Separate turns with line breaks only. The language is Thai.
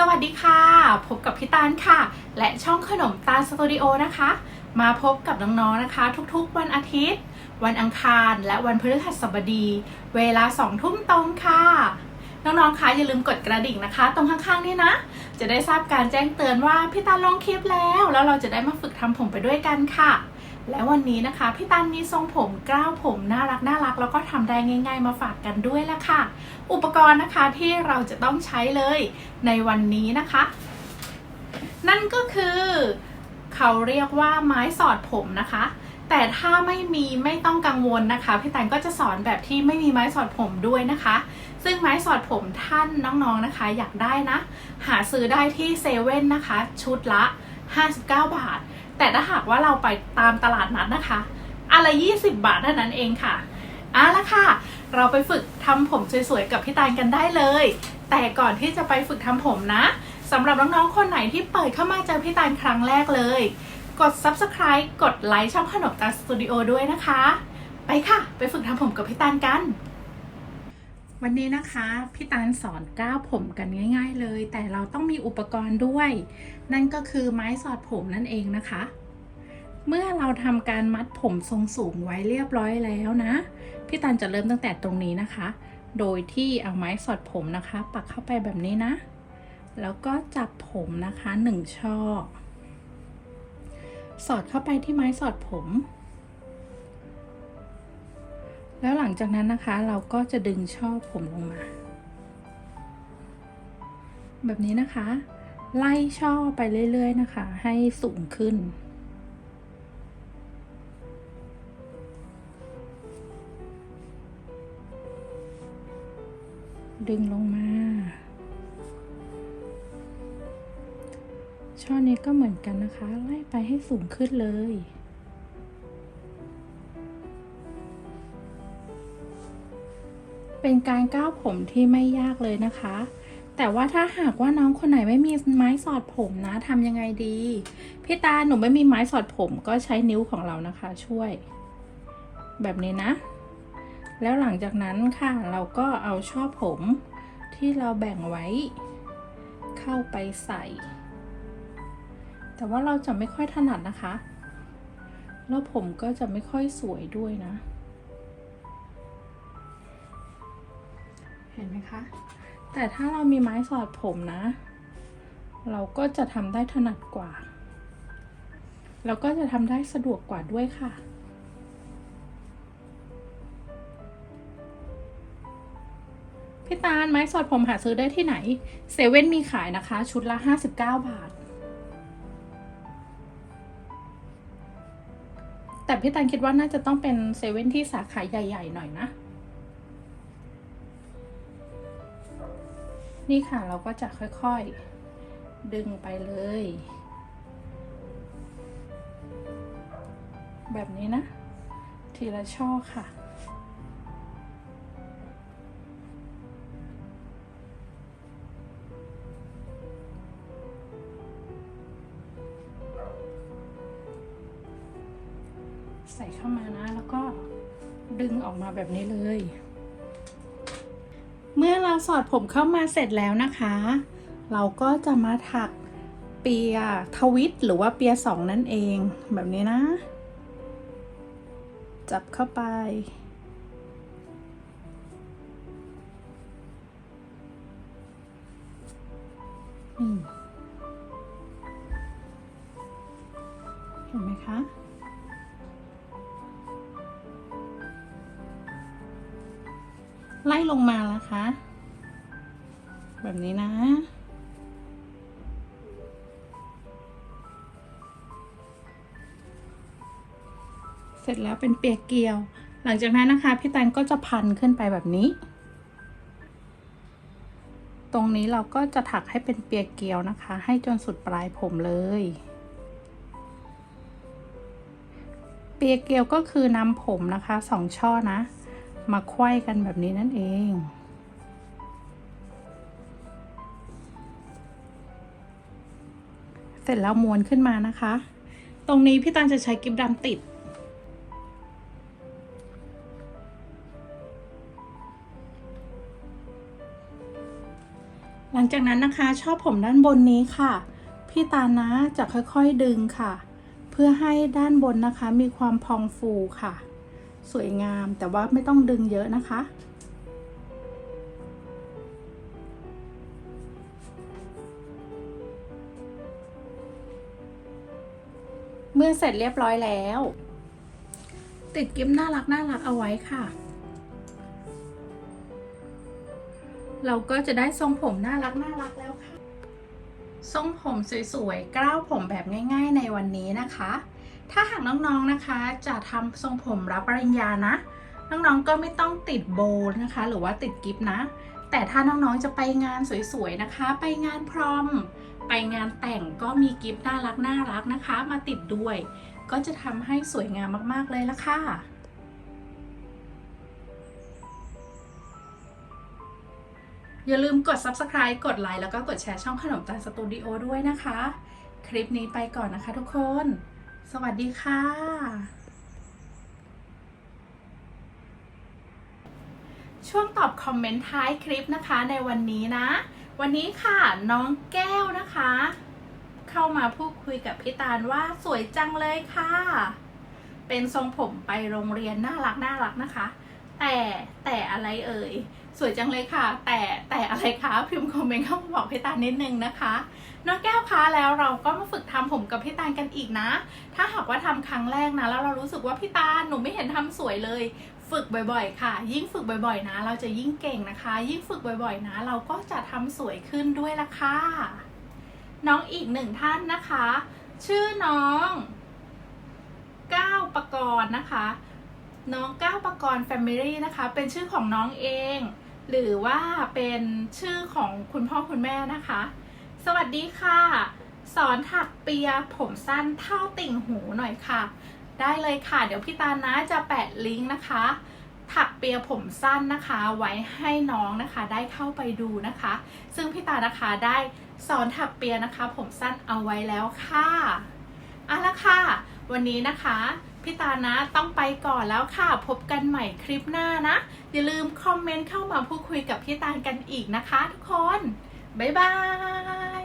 สวัสดีค่ะ พบกับพี่ตาลค่ะ และช่องขนมตาลสตูดิโอนะคะ มาพบกับน้องๆนะคะ ทุกๆ วันอาทิตย์ วันอังคาร และวันพฤหัสบดี เวลา2ทุ่มตรงค่ะ น้องๆคะอย่าลืมกดกระดิ่งนะคะ ตรงข้างๆนี่นะ จะได้ทราบการแจ้งเตือนว่าพี่ตาลลงคลิปแล้ว แล้วเราจะได้มาฝึกทำผมไปด้วยกันค่ะ และวันนี้นะคะพี่ตันมีทรงผมกล้าวผมน่ารักน่ารักแล้วก็ทำได้ง่าย ๆ มาฝากกันด้วยละค่ะ อุปกรณ์นะคะที่เราจะต้องใช้เลยในวันนี้นะคะ นั่นก็คือเขาเรียกว่าไม้สอดผมนะคะ แต่ถ้าไม่มีไม่ต้องกังวลนะคะพี่ตันก็จะสอนแบบที่ไม่มีไม้สอดผมด้วยนะคะ ซึ่งไม้สอดผมท่านน้องๆนะคะ อยากได้นะ หาซื้อได้ที่เซเว่นนะคะ ชุดละ 59 บาท แต่ถ้าหากว่าเราไปตามตลาดนัดนะคะอะไร20 บาทเท่านั้นเองค่ะเอาละค่ะ เราไปฝึกทำผมสวยๆกับพี่ตาลกันได้เลย แต่ก่อนที่จะไปฝึกทำผมนะสำหรับน้องๆคนไหนที่เปิดเข้ามาเจอพี่ตาลครั้งแรกเลย กด subscribe กดไลค์ช่องขนมตาสตูดิโอด้วยนะคะ ไปค่ะ ไปฝึกทำผมกับพี่ตาลกัน วันนี้นะคะพี่ตาลสอนก้าวผมกันง่าย ๆ เลย แต่เราต้องมีอุปกรณ์ด้วย นั่นก็คือไม้สอดผมนั่นเองนะคะ เมื่อเราทำการมัดผมทรงสูงไว้เรียบร้อยแล้วนะพี่ตันจะเริ่มตั้งแต่ตรงนี้นะคะ โดยที่เอาไม้สอดผมนะคะ ปักเข้าไปแบบนี้นะ แล้วก็จับผมนะคะหนึ่งช่อ สอดเข้าไปที่ไม้สอดผม แล้วหลังจากนั้นนะคะเราก็จะดึงช่อผมลงมา แบบนี้นะคะ ไล่ช่อไปเรื่อยๆนะคะ ให้สูงขึ้น ดึงลงมา ช่อนี้ก็เหมือนกันนะคะ ไล่ไปให้สูงขึ้นเลย เป็นการก้าวผมที่ไม่ยากเลยนะคะ แต่ว่าถ้าหากว่าน้องคนไหนไม่มีไม้สอดผมนะทำยังไงดี พี่ตาหนูไม่มีไม้สอดผมก็ใช้นิ้วของเรานะคะ ช่วย แบบนี้นะ แล้วหลังจากนั้นค่ะเราก็เอาช่อผมที่เราแบ่งไว้ เข้าไปใส่ แต่ว่าเราจะไม่ค่อยถนัดนะคะ แล้วผมก็จะไม่ค่อยสวยด้วยนะ เห็นไหมคะ แต่ถ้าเรามีไม้สอดผมนะ เราก็จะทำได้ถนัดกว่า เราก็จะทำได้สะดวกกว่าด้วยค่ะพี่ตาลไม้สอดผมหาซื้อได้ที่ไหนเซเว่นมีขายนะคะ ชุดละ 59 บาท แต่พี่ตาลคิดว่าน่าจะต้องเป็นเซเว่นที่สาขาใหญ่ ๆ หน่อยนะ นี่ค่ะเราก็จะค่อยๆ ดึงไปเลย แบบนี้นะ ทีละช่อค่ะใส่เข้ามานะ แล้วก็ดึงออกมาแบบนี้เลย เมื่อเราสอดผมเข้ามาเสร็จแล้วนะคะ เราก็จะมาถักเปียทวิตหรือว่าเปียสองนั่นเองแบบนี้นะ จับเข้าไป เห็นไหมคะ ไล่ลงมาแล้วคะ แบบนี้นะ เสร็จแล้วเป็นเปียกเกลียว หลังจากนั้นนะคะ พี่แตนก็จะพันขึ้นไปแบบนี้ ตรงนี้เราก็จะถักให้เป็นเปียกเกลียวนะคะ ให้จนสุดปลายผมเลยเปียกเกลียวก็คือนำผมนะคะสองช่อนะ มาไขว้กันแบบนี้นั่นเอง เสร็จแล้วม้วนขึ้นมานะคะ ตรงนี้พี่ตันจะใช้กิ๊บดำติด หลังจากนั้นนะคะ ชอบผมด้านบนนี้ค่ะ พี่ตานะจะค่อยๆดึงค่ะ เพื่อให้ด้านบนนะคะมีความพองฟูค่ะ สวยงามแต่ว่าไม่ต้องดึงเยอะนะคะ เมื่อเสร็จเรียบร้อยแล้ว ติดกิ๊บน่ารักน่ารักเอาไว้ค่ะ เราก็จะได้ทรงผมน่ารักน่ารักแล้วค่ะ ทรงผมสวยๆกล้าวผมแบบง่าย ๆ ในวันนี้นะคะ ถ้าหากน้องๆนะคะจะทำทรงผมรับปริญญานะ น้องๆก็ไม่ต้องติดโบว์นะคะ หรือว่าติดกิฟนะ แต่ถ้าน้องๆจะไปงานสวยๆนะคะ ไปงานพรอม ไปงานแต่งก็มีกิฟน่ารักน่ารักนะคะ มาติดด้วย ก็จะทำให้สวยงามมากๆเลยละค่ะอย่าลืมกด subscribe กดไลค์แล้วก็กดแชร์ช่องขนมตาลสตูดิโอด้วยนะคะ คลิปนี้ไปก่อนนะคะทุกคน สวัสดีค่ะ ช่วงตอบคอมเมนต์ท้ายคลิปนะคะในวันนี้นะ วันนี้ค่ะน้องแก้วนะคะ เข้ามาพูดคุยกับพี่ตาลว่าสวยจังเลยค่ะ เป็นทรงผมไปโรงเรียนน่ารักน่ารักนะคะ แต่แต่อะไรเอ่ย สวยจังเลยค่ะ แต่แต่อะไรคะพิมพ์คอมเมนต์เข้ามาบอกพี่ตาลนิดนึงนะคะน้องแก้วคะแล้วเราก็มาฝึกทำผมกับพี่ตาลกันอีกนะ ถ้าหากว่าทำครั้งแรกนะ แล้วเรารู้สึกว่าพี่ตาลหนูไม่เห็นทำสวยเลย ฝึกบ่อยๆ ค่ะ ยิ่งฝึกบ่อยๆ นะ เราจะยิ่งเก่งนะคะ ยิ่งฝึกบ่อยๆ นะ เราก็จะทำสวยขึ้นด้วยละค่ะ น้องอีกหนึ่งท่านนะคะ ชื่อน้องก้าวประกรณ์นะคะ น้องก้าวประกรณ์แฟมิลี่นะคะ เป็นชื่อของน้องเอง หรือว่าเป็นชื่อของคุณพ่อคุณแม่นะคะ สวัสดีค่ะ สอนถักเปียผมสั้นเท่าติ่งหูหน่อยค่ะ ได้เลยค่ะ เดี๋ยวพี่ตานะจะแปะลิงก์นะคะ ถักเปียผมสั้นนะคะ ไว้ให้น้องนะคะ ได้เข้าไปดูนะคะ ซึ่งพี่ตานะคะได้สอนถักเปียนะคะ ผมสั้นเอาไว้แล้วค่ะเอาละค่ะ วันนี้นะคะ พี่ตานะต้องไปก่อนแล้วค่ะ พบกันใหม่คลิปหน้านะ อย่าลืมคอมเมนต์เข้ามาพูดคุยกับพี่ตาลกันอีกนะคะทุกคน บ๊ายบาย